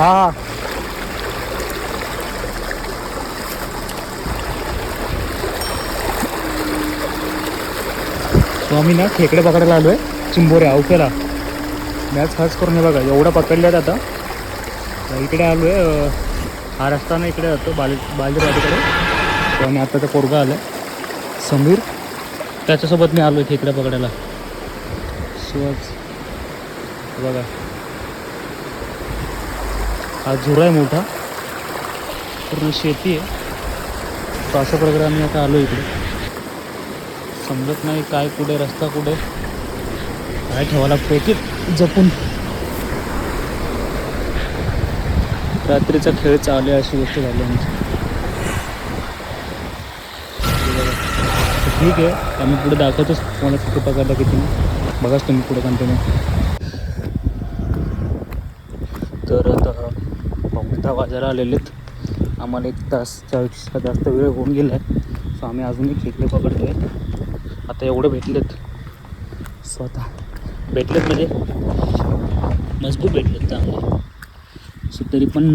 हा. तो आम्ही ना खेकडे पकडायला आलोय. चिंबोरे अवकेला मॅच खास करून हे बघा एवढं पकडल्यात आता. इकडे आलोय आहे हा रस्ता ना इकडे जातो बाल बालदीवाडीकडे तो आणि आता पोरगा आलाय. समीर त्याच्यासोबत मी आलोय खेकडे पकडायला. शिवाच बघा. हा झुरा आहे मोठा. पूर्ण शेती आहे. तर अशा प्रकारे आम्ही आता आलो इकडे. समजत नाही काय कुठे रस्ता कुठे. काय ठेवा लागतो की? जपून. रात्रीचा खेळ चालू आहे अशी गोष्ट झाली आमची. ठीक आहे आम्ही पुढे दाखवतोच तुम्हाला किती पकडला किती बघाच तुम्ही पुढे कंटिन्यू तर आता पाहुणे बाजारा आलेले आहेत आम्हाला एक तास चाळीसचा जास्त वेळ होऊन गेला आहे सो आम्ही अजूनही खेकडे पकडतो आहे आता एवढं भेटलेत. स्वतः. भेटलेत म्हणजे? मजबूत भेटलेत चांगले. सो तरी पण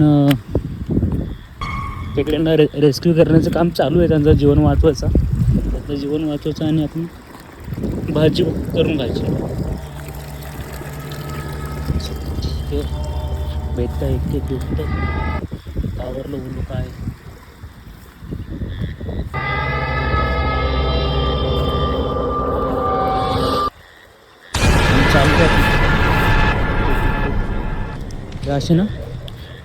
खेकड्यांना रे रेस्क्यू करण्याचं काम चालू आहे त्यांचं जीवन वाचवायचं त्यांचं जीवन वाचवायचं आणि आपण भाजी करून घ्यायची भेटतं भेटता एक एक भेटतं आवरलं बोललो काय चालू असे ना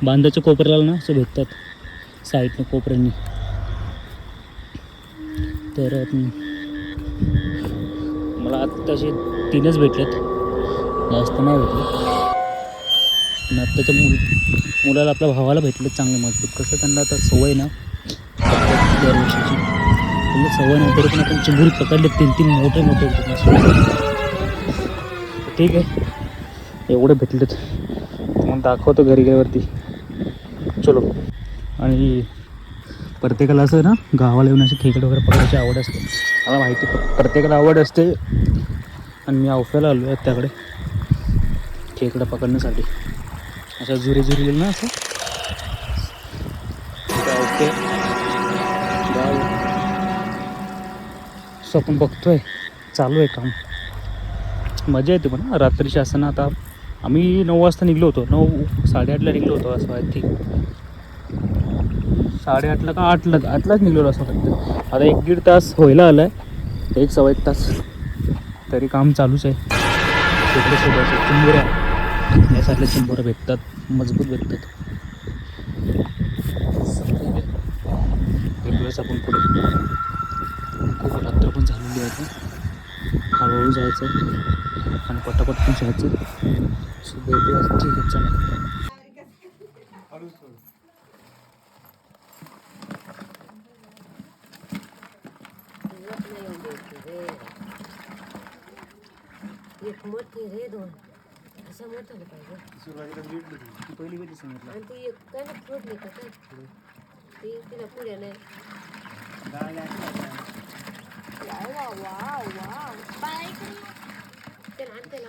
बांधाच्या कोपऱ्याला ना असं भेटतात साईडनं कोपऱ्यांनी. तर मला आत्ताचे तीनच भेटलेत. जास्त नाही भेटले. पण आत्ताच्या मुली मुलाला आपल्या भावाला भेटलं चांगले मजबूत. कसं त्यांना आता सवय ना दरवर्षीची त्यांना सवय नाही तरी पण आपण चिंबुरी पकडले तीन तीन मोठे मोठे होते ठीक आहे. एवढे भेटलेत मग दाखवतो घरी गेल्यावरती. चलो. आणि प्रत्येकाला असं ना गावाला येऊन असे खेकड वगैरे पकडायची आवड असते. मला माहिती प्रत्येकाला आवड असते. आणि मी अवफ्याला आलो आहे त्याकडे. खेकडं पकडण्यासाठी. अशा जुरी जुरी ना असं. गाव सो आपण बघतोय. चालू आहे काम. मजा येते पण रात्रीची असताना आता आम्ही नऊ वाजता निघलो होतो. नऊ साडेआठला निघलो होतो असं आय थिंक. साडेआठला का आठला? आठलाच निघलेलो असं वाटतं. आता एक दीड तास व्हायला आला आहे एक सव्वा एक तास. तरी काम चालूच आहे. तिकडे चिंबोऱ्या यासारखे चिंबोऱ्या भेटतात मजबूत भेटतात. भेटूयाच आपण पुढे खूप रात्र पण झालेली आहे हळूहळू जायचं आणि पटापट पण जायचं सो भेटूया ठीक आहे चला एक मोठी रे दोन. अशा मोठ्याला पाहिजे. पहिली कधी सांगितलं. आणि ती एक काय ना फोडली का काय? ती तिला पुढे नाही. Wow wow wow. वाव त्याला आणते ना